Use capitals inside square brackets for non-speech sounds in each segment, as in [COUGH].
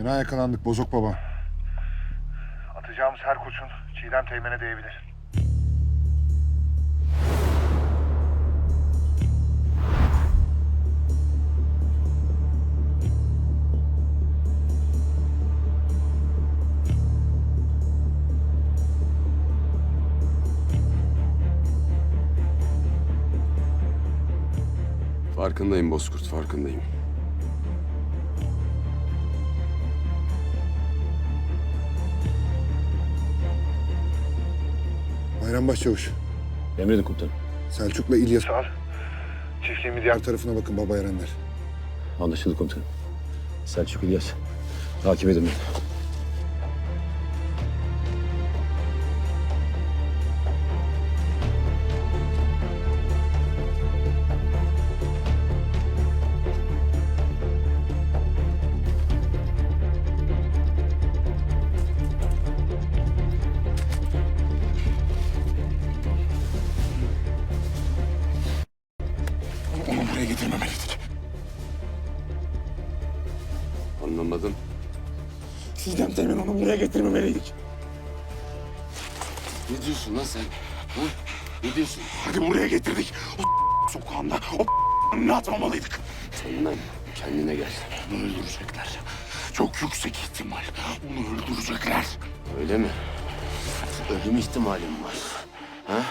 Fena yakalandık bozok baba. Atacağımız her kurşun Çiğdem Teğmen'e değebilir. Farkındayım Bozkurt, farkındayım. Bayram Başçavuş. Emredin komutanım. Selçuk'la İlyas Sağ ol. Çiftliğimi diğer her tarafına bakın baba Erenler. Anlaşıldı komutanım. Selçuk İlyas. Takip edin beni. Çiğdem Teğmen onu buraya getirmemeliydik. Ne diyorsun lan sen? Ha? Ne diyorsun? Hadi buraya getirdik. O [LAUGHS] sokağında o [LAUGHS] önüne atmamalıydık. Lan kendine gel. Onu öldürecekler. Çok yüksek ihtimal. Onu öldürecekler. Öyle mi? Ölüm ihtimalim var. Ha?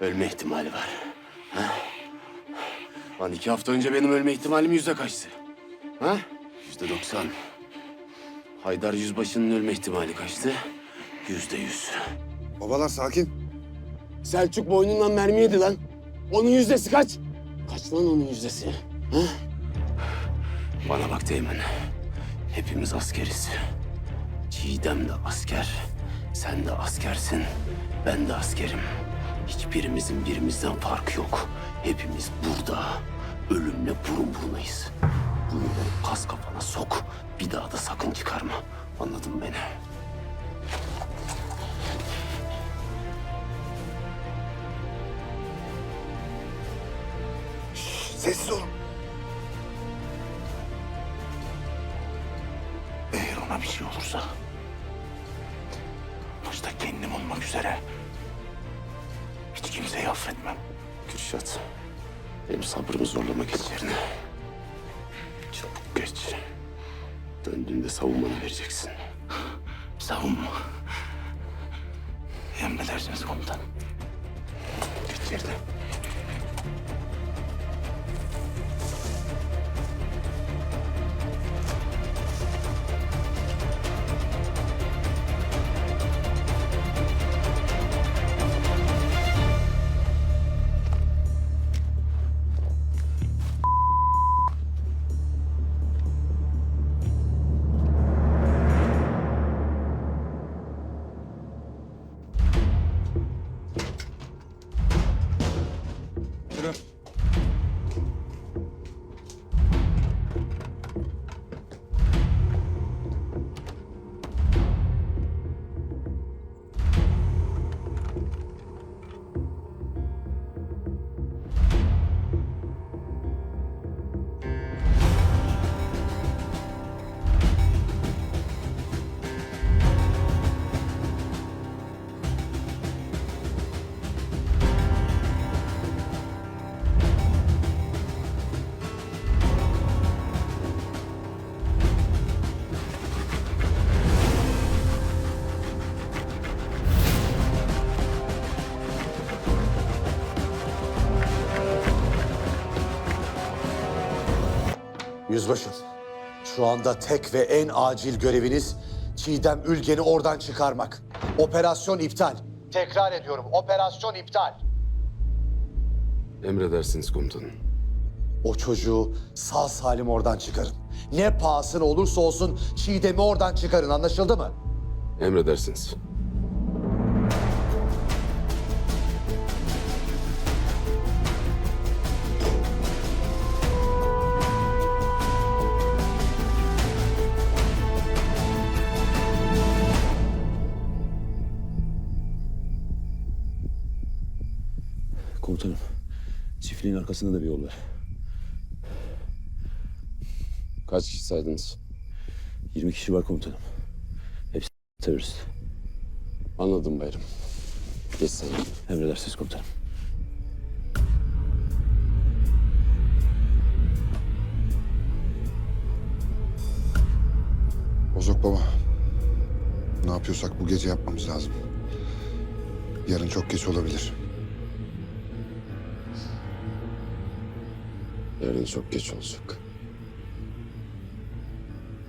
Ölme ihtimali var. Ha? Lan iki hafta önce benim ölme ihtimalim yüzde kaçtı? Ha? Yüzde doksan. Haydar Yüzbaşı'nın ölme ihtimali kaçtı? Yüzde yüz. Babalar sakin. Selçuk boynundan mermi yedi lan. Onun yüzdesi kaç? Kaç lan onun yüzdesi? Ha? Bana bak Teğmen. Hepimiz askeriz. Çiğdem de asker. Sen de askersin. Ben de askerim. Hiçbirimizin birimizden farkı yok. Hepimiz burada. Ölümle burun burunayız. Bunu kas kafana sok. Bir daha da sakın çıkarma. Anladın beni? Sessiz olun. Eğer ona bir şey olursa... ...başta kendim olmak üzere... ...hiç kimseyi affetmem. Kürşat, benim sabrımı zorlama geç yerine. Geç. Döndüğünde savunmanı vereceksin. Savunma. Emredersiniz komutanım. Geç yerine. Yüzbaşım, şu anda tek ve en acil göreviniz Çiğdem Ülgen'i oradan çıkarmak. Operasyon iptal. Tekrar ediyorum, operasyon iptal. Emredersiniz komutanım. O çocuğu sağ salim oradan çıkarın. Ne pahasına olursa olsun Çiğdem'i oradan çıkarın, anlaşıldı mı? Emredersiniz. Arkasında da bir yol var. Kaç kişi saydınız? 20 kişi var komutanım. Hepsi terörist. Anladım bayram. Geç sen. Emredersiniz komutanım. Bozok baba. Ne yapıyorsak bu gece yapmamız lazım. Yarın çok geç olabilir. Yarın çok geç olacak.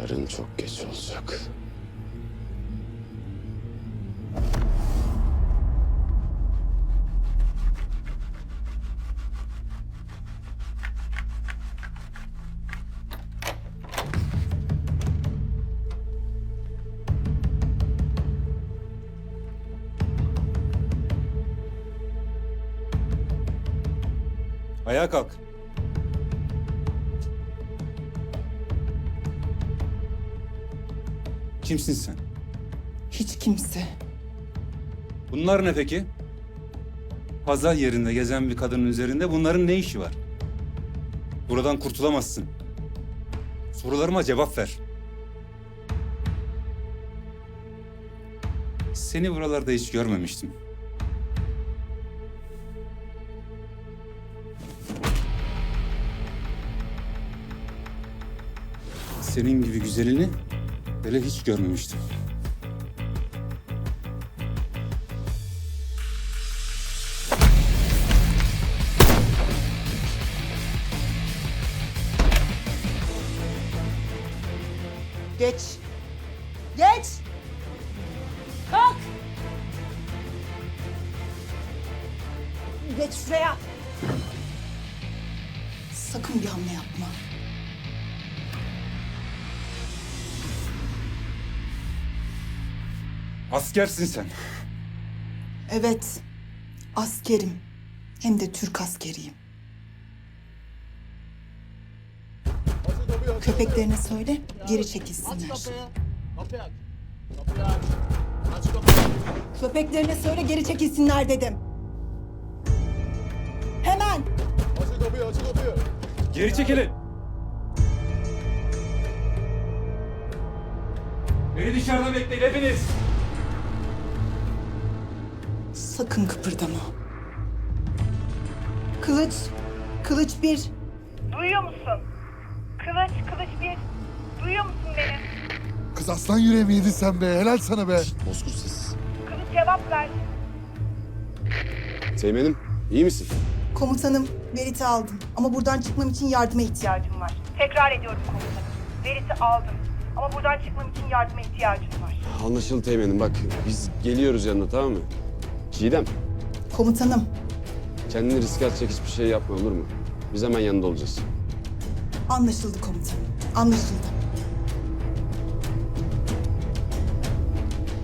Yarın çok geç olacak. Ayağa kalk. Kimsin sen? Hiç kimse. Bunlar ne peki? Pazar yerinde gezen bir kadının üzerinde bunların ne işi var? Buradan kurtulamazsın. Sorularıma cevap ver. Seni buralarda hiç görmemiştim. Senin gibi güzelini böyle hiç görmemiştim. Geç. Askersin sen. Evet. Askerim. Hem de Türk askeriyim. Köpeklerine söyle, geri çekilsinler. Köpeklerine söyle, geri çekilsinler dedim. Hemen. Geri çekilin. Beni dışarıda bekleyin hepiniz. Sakın kıpırdama. Kılıç, kılıç bir. Duyuyor musun? Kılıç, kılıç bir. Duyuyor musun beni? Kız aslan yüreğimi yedin sen be. Helal sana be. Bozkurt sessiz. Kılıç cevap ver. Teğmenim iyi misin? Komutanım, Berit'i aldım. Ama buradan çıkmam için yardıma ihtiyacım İhtiyacım var. Tekrar ediyorum komutanım. Veriti aldım. Ama buradan çıkmam için yardıma ihtiyacım var. Anlaşıldı teğmenim bak biz geliyoruz yanına tamam mı? Çiğdem Komutanım, kendini riske atacak hiçbir şey yapma olur mu? Biz hemen yanında olacağız. anlaşıldı komutanım. Anlaşıldı.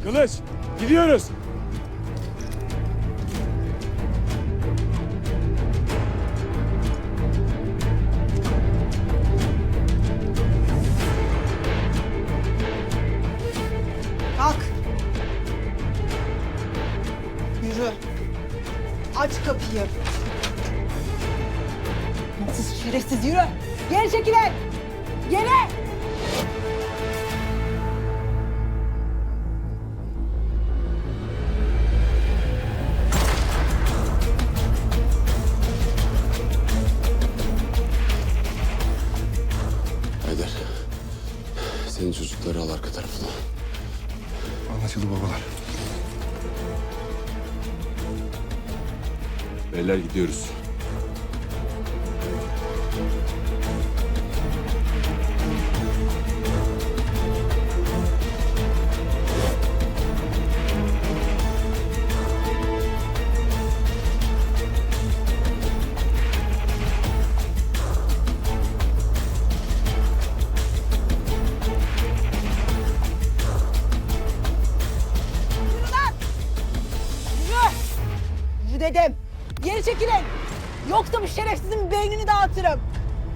Kılıç gidiyoruz. Aç kapıyı. Siz şerefsiz yürü. Geri çekilin. Geri. Beyler şerefsizin beynini dağıtırım.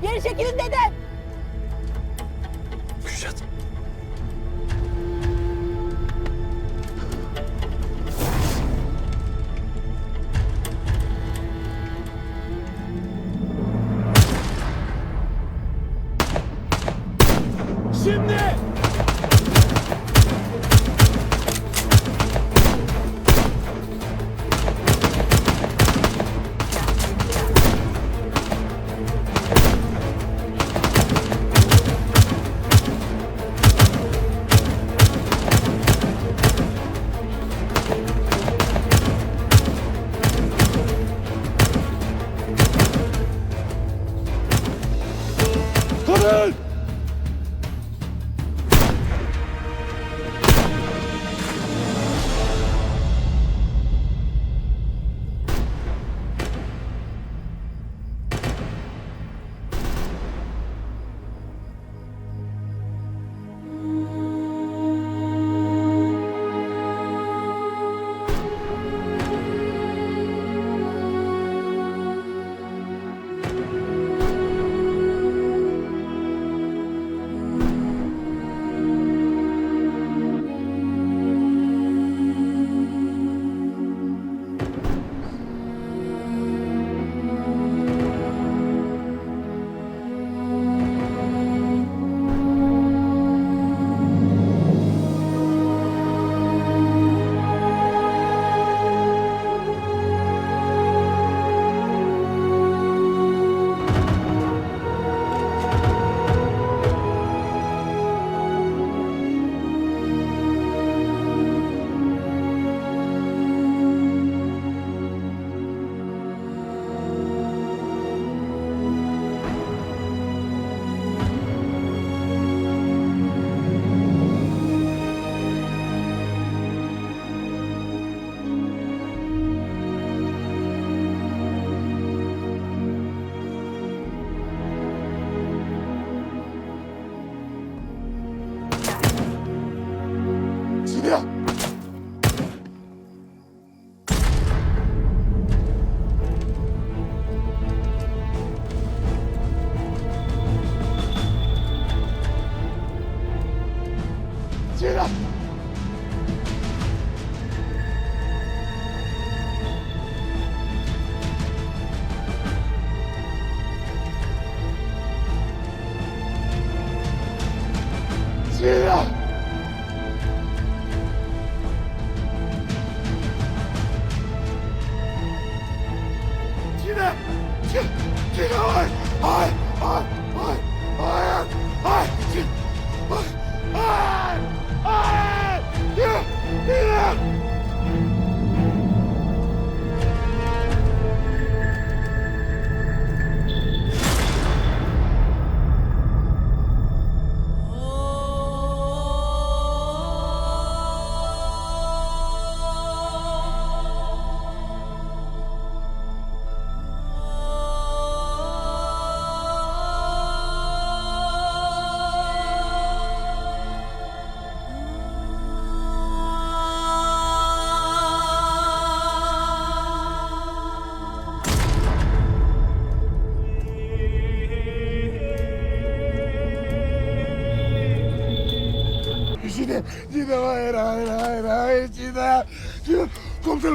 Geri çekilin dedim. Gel! 这个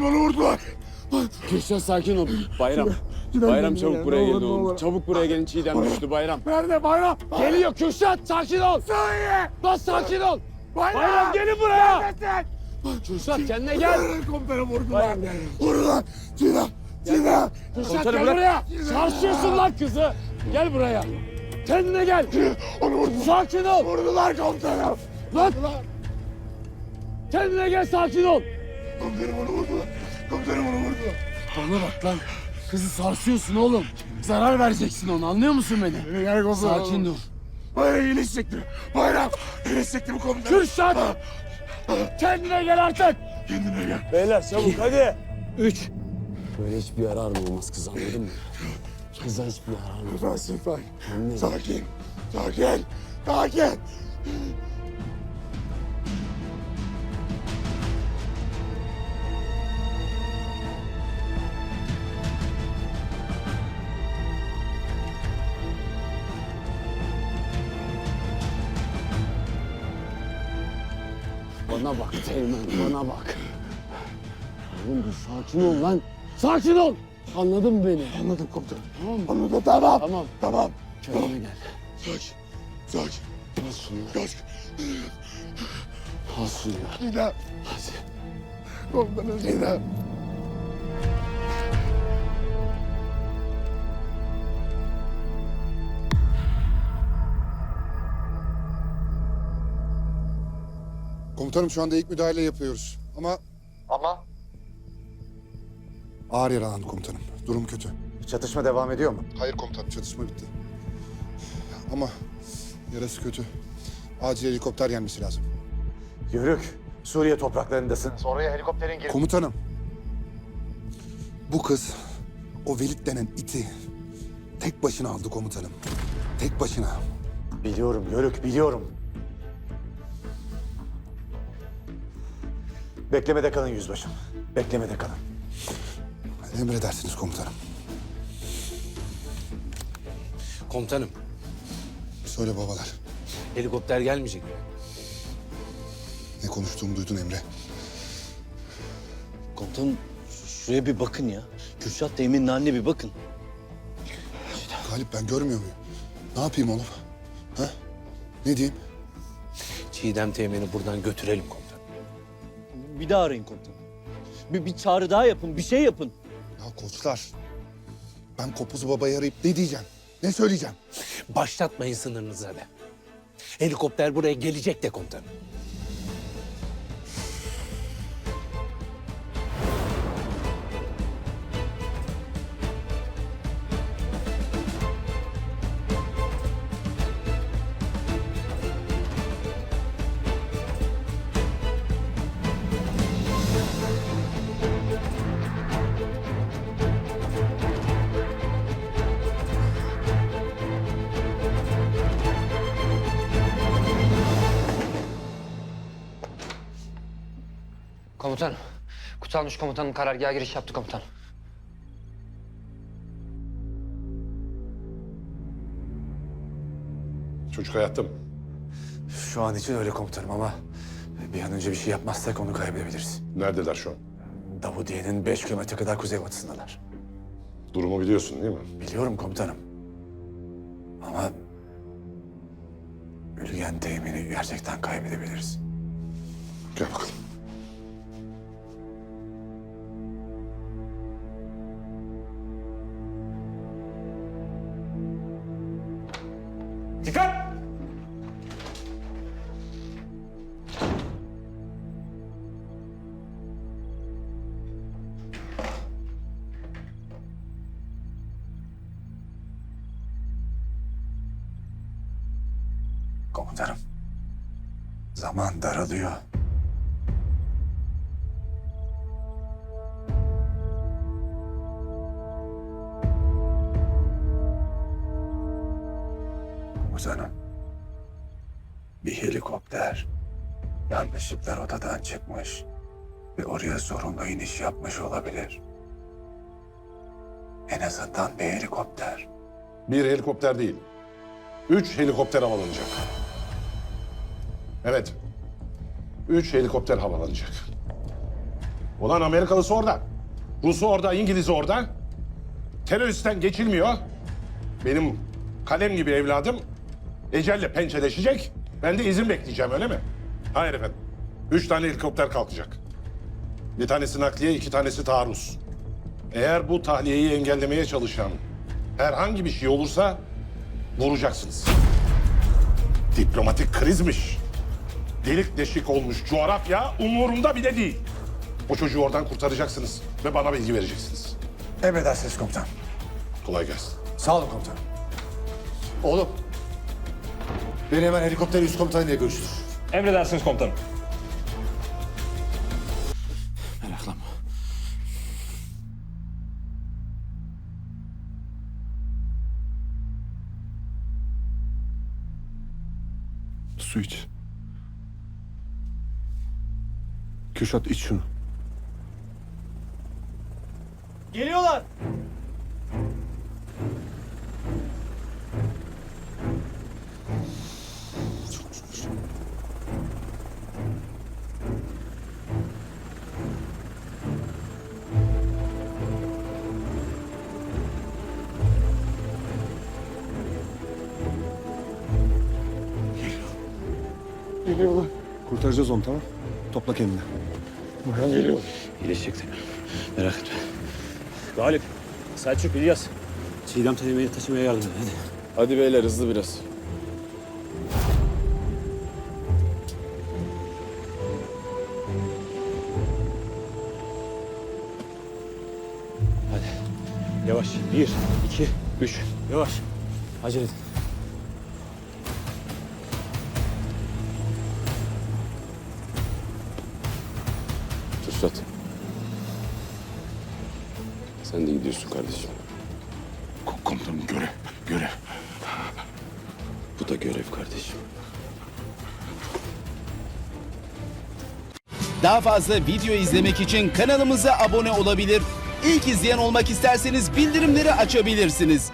Onu vurdular. Kürşat sakin ol. Bayram. Bayram çabuk buraya gelin oğlum. Çabuk buraya gelin Çiğdem düştü Bayram. Nerede bayram? Geliyor Kürşat sakin ol. Söyle! Lan sakin ol. Bayram! Bayram gelin buraya. Neredesin? Kürşat kendine gel. Komutanım vurdular. Vurdular. Cine! Cine! Kürşat gel gel buraya. Sarsıyorsun lan kızı. Gel buraya. Kendine gel. Onu vurdular. Sakin ol. Vurdular komutanım. Lan. Kendine gel sakin ol. Komutanım onu vurdular. Komutanım onu vurdular. Bana bak lan. Kızı sarsıyorsun oğlum. Zarar vereceksin ona anlıyor musun beni? Gel komutanım. Sakin dur. Bayram iyileşecektir. Bayram iyileşecektir bu komutanım. Kürşat. Kendine gel artık. Kendine gel. Beyler çabuk hadi. Üç. Böyle hiçbir yararım olmaz kız anladın mı? Kıza hiçbir yararım olmaz. Lütfen Sefay. Anne. Sakin. Sakin. Sakin. Teğmen bana bak. Oğlum bir sakin ol lan. Sakin ol. Anladın mı beni? Anladım komutanım. Tamam. Anladım tamam. Tamam. Tamam. Kendine gel. Sakin. Sakin. Al şunu. Sakin. Al şunu. Cine. Hadi. Komutanım Cine. Komutanım şu anda ilk müdahale yapıyoruz. Ama Ama ağır yaralandı komutanım. Durum kötü. çatışma devam ediyor mu? Hayır komutanım çatışma bitti. Ama Yarası kötü. Acil helikopter gelmesi lazım. Yörük, Suriye topraklarındasınız. Oraya helikopterin gir... Komutanım. Bu kız o Velit denen iti tek başına aldı komutanım. Tek başına. Biliyorum Yörük, biliyorum. Beklemede kalın yüzbaşım. Beklemede kalın. Emredersiniz komutanım. Komutanım, Söyle babalar. helikopter gelmeyecek mi? Ne konuştuğumu duydun Emre. Komutanım şuraya bir bakın ya. Kürşat Teğmen'in haline bir bakın. Galip ben görmüyor muyum? Ne yapayım oğlum? Ha? Ne diyeyim? Çiğdem Teğmen'i buradan götürelim komutanım. Bir daha arayın komutanım. Bir, bir çağrı daha yapın, bir şey yapın. Ya koçlar. Ben Kopuz Baba'yı arayıp ne diyeceğim? Ne söyleyeceğim? Başlatmayın sınırınıza da. Helikopter buraya gelecek de komutanım. Komutan, Kutalmış komutanım karargaha giriş yaptı komutan. Çocuk hayatta mı? Şu an için öyle komutanım ama bir an önce bir şey yapmazsak onu kaybedebiliriz. Neredeler şu an? Davudiye'nin beş kilometre kadar kuzeybatısındalar. Durumu biliyorsun değil mi? Biliyorum komutanım. Ama Ülgen temini gerçekten kaybedebiliriz. Gel bakalım. Dikkat! Komutanım. Zaman daralıyor. Oraya zorunlu iniş yapmış olabilir. En azından bir helikopter. Bir helikopter değil. Üç helikopter havalanacak. Evet. Üç helikopter havalanacak. Ulan Amerikalısı orada. Rusu orada, İngiliz'i orada. Teröristten geçilmiyor. Benim kalem gibi evladım ecelle pençeleşecek. Ben de izin bekleyeceğim öyle mi? Hayır efendim. Üç tane helikopter kalkacak. Bir tanesi nakliye, iki tanesi taarruz. Eğer bu tahliyeyi engellemeye çalışan herhangi bir şey olursa vuracaksınız. Diplomatik krizmiş. Delik deşik olmuş coğrafya umurumda bile değil. O çocuğu oradan kurtaracaksınız ve bana bilgi vereceksiniz. Emredersiniz komutan. Kolay gelsin. Sağ olun komutanım. Oğlum. Beni hemen helikopter üst komutanıyla görüştür. Emredersiniz komutanım. Kürşat iç şunu. Geliyorlar. Kurtaracağız onu tamam. Topla kendini. İyileşecektir. Merak etme. Galip, Selçuk, İlyas. Çiğdem Teğmen'i taşımaya yardım edin hadi. Hadi beyler hızlı biraz. Hadi. Yavaş. Bir, iki, üç. Yavaş. Acele edin. Gidiyorsun kardeşim. komutanım görev, görev. Bu da görev kardeşim. Daha fazla video izlemek için kanalımıza abone olabilir. İlk izleyen olmak isterseniz bildirimleri açabilirsiniz.